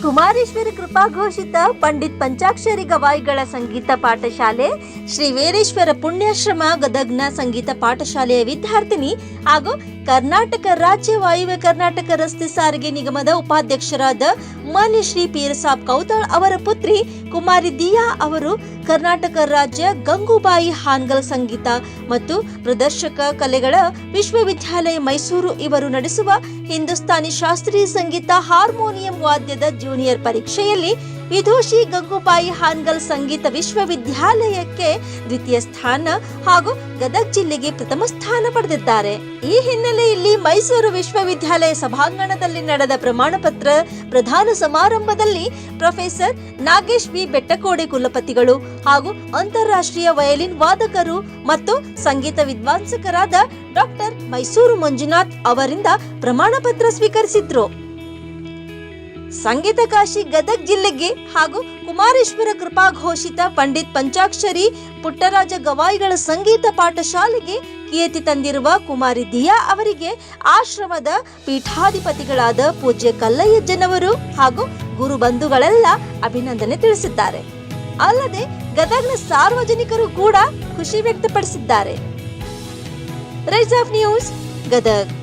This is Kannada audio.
ಕುಮಾರೇಶ್ವರ ಕೃಪಾಘೋಷಿತ ಪಂಡಿತ್ ಪಂಚಾಕ್ಷರಿ ಗವಾಯಿಗಳ ಸಂಗೀತ ಪಾಠಶಾಲೆ, ಶ್ರೀ ವೀರೇಶ್ವರ ಪುಣ್ಯಾಶ್ರಮ ಗದಗ್ನ ಸಂಗೀತ ಪಾಠಶಾಲೆಯ ವಿದ್ಯಾರ್ಥಿನಿ ಹಾಗೂ ಕರ್ನಾಟಕ ರಾಜ್ಯ ವಾಯುವ್ಯ ಕರ್ನಾಟಕ ರಸ್ತೆ ಸಾರಿಗೆ ನಿಗಮದ ಉಪಾಧ್ಯಕ್ಷರಾದ ಮಾನ್ಯ ಶ್ರೀ ಪೀರಸಾಬ್ ಕೌತಾಳ್ ಅವರ ಪುತ್ರಿ ಕುಮಾರಿ ದಿಯಾ ಅವರು ಕರ್ನಾಟಕ ರಾಜ್ಯ ಗಂಗೂಬಾಯಿ ಹಾನ್ಗಲ್ ಸಂಗೀತ ಮತ್ತು ಪ್ರದರ್ಶಕ ಕಲೆಗಳ ವಿಶ್ವವಿದ್ಯಾಲಯ ಮೈಸೂರು ಇವರು ನಡೆಸುವ ಹಿಂದೂಸ್ತಾನಿ ಶಾಸ್ತ್ರೀಯ ಸಂಗೀತ ಹಾರ್ಮೋನಿಯಂ ವಾದ್ಯದ ಜೂನಿಯರ್ ಪರೀಕ್ಷೆಯಲ್ಲಿ ವಿದೂಷಿ ಗಂಗೂಬಾಯಿ ಹಾನ್ಗಲ್ ಸಂಗೀತ ವಿಶ್ವವಿದ್ಯಾಲಯಕ್ಕೆ ದ್ವಿತೀಯ ಸ್ಥಾನ ಹಾಗೂ ಗದಗ್ ಜಿಲ್ಲೆಗೆ ಪ್ರಥಮ ಸ್ಥಾನ ಪಡೆದಿದ್ದಾರೆ. ಈ ಹಿನ್ನೆಲೆಯಲ್ಲಿ ಮೈಸೂರು ವಿಶ್ವವಿದ್ಯಾಲಯ ಸಭಾಂಗಣದಲ್ಲಿ ನಡೆದ ಪ್ರಮಾಣ ಪತ್ರ ಪ್ರಧಾನ ಸಮಾರಂಭದಲ್ಲಿ ಪ್ರೊಫೆಸರ್ ನಾಗೇಶ್ ವಿ. ಬೆಟ್ಟಕೋಡೆ ಕುಲಪತಿಗಳು ಹಾಗೂ ಅಂತಾರಾಷ್ಟ್ರೀಯ ವಯಲಿನ್ ವಾದಕರು ಮತ್ತು ಸಂಗೀತ ವಿದ್ವಾಂಸಕರಾದ ಡಾಕ್ಟರ್ ಮೈಸೂರು ಮಂಜುನಾಥ್ ಅವರಿಂದ ಪ್ರಮಾಣ ಪತ್ರ ಸ್ವೀಕರಿಸಿದ್ರು. ಸಂಗೀತ ಕಾಶಿ ಗದಗ್ ಜಿಲ್ಲೆಗೆ ಹಾಗೂ ಕುಮಾರೇಶ್ವರ ಕೃಪಾ ಘೋಷಿತ ಪಂಡಿತ್ ಪಂಚಾಕ್ಷರಿ ಪುಟ್ಟರಾಜ ಗವಾಯಿಗಳ ಸಂಗೀತ ಪಾಠಶಾಲೆಗೆ ಕೀರ್ತಿ ತಂದಿರುವ ಕುಮಾರಿ ದಿಯಾ ಅವರಿಗೆ ಆಶ್ರಮದ ಪೀಠಾಧಿಪತಿಗಳಾದ ಪೂಜ್ಯ ಕಲ್ಲಯ್ಯಜ್ಜನವರು ಹಾಗೂ ಗುರು ಬಂಧುಗಳೆಲ್ಲ ಅಭಿನಂದನೆ ತಿಳಿಸಿದ್ದಾರೆ. ಅಲ್ಲದೆ ಗದಗ್ನ ಸಾರ್ವಜನಿಕರು ಕೂಡ ಖುಷಿ ವ್ಯಕ್ತಪಡಿಸಿದ್ದಾರೆ. Rise of news, Gadag.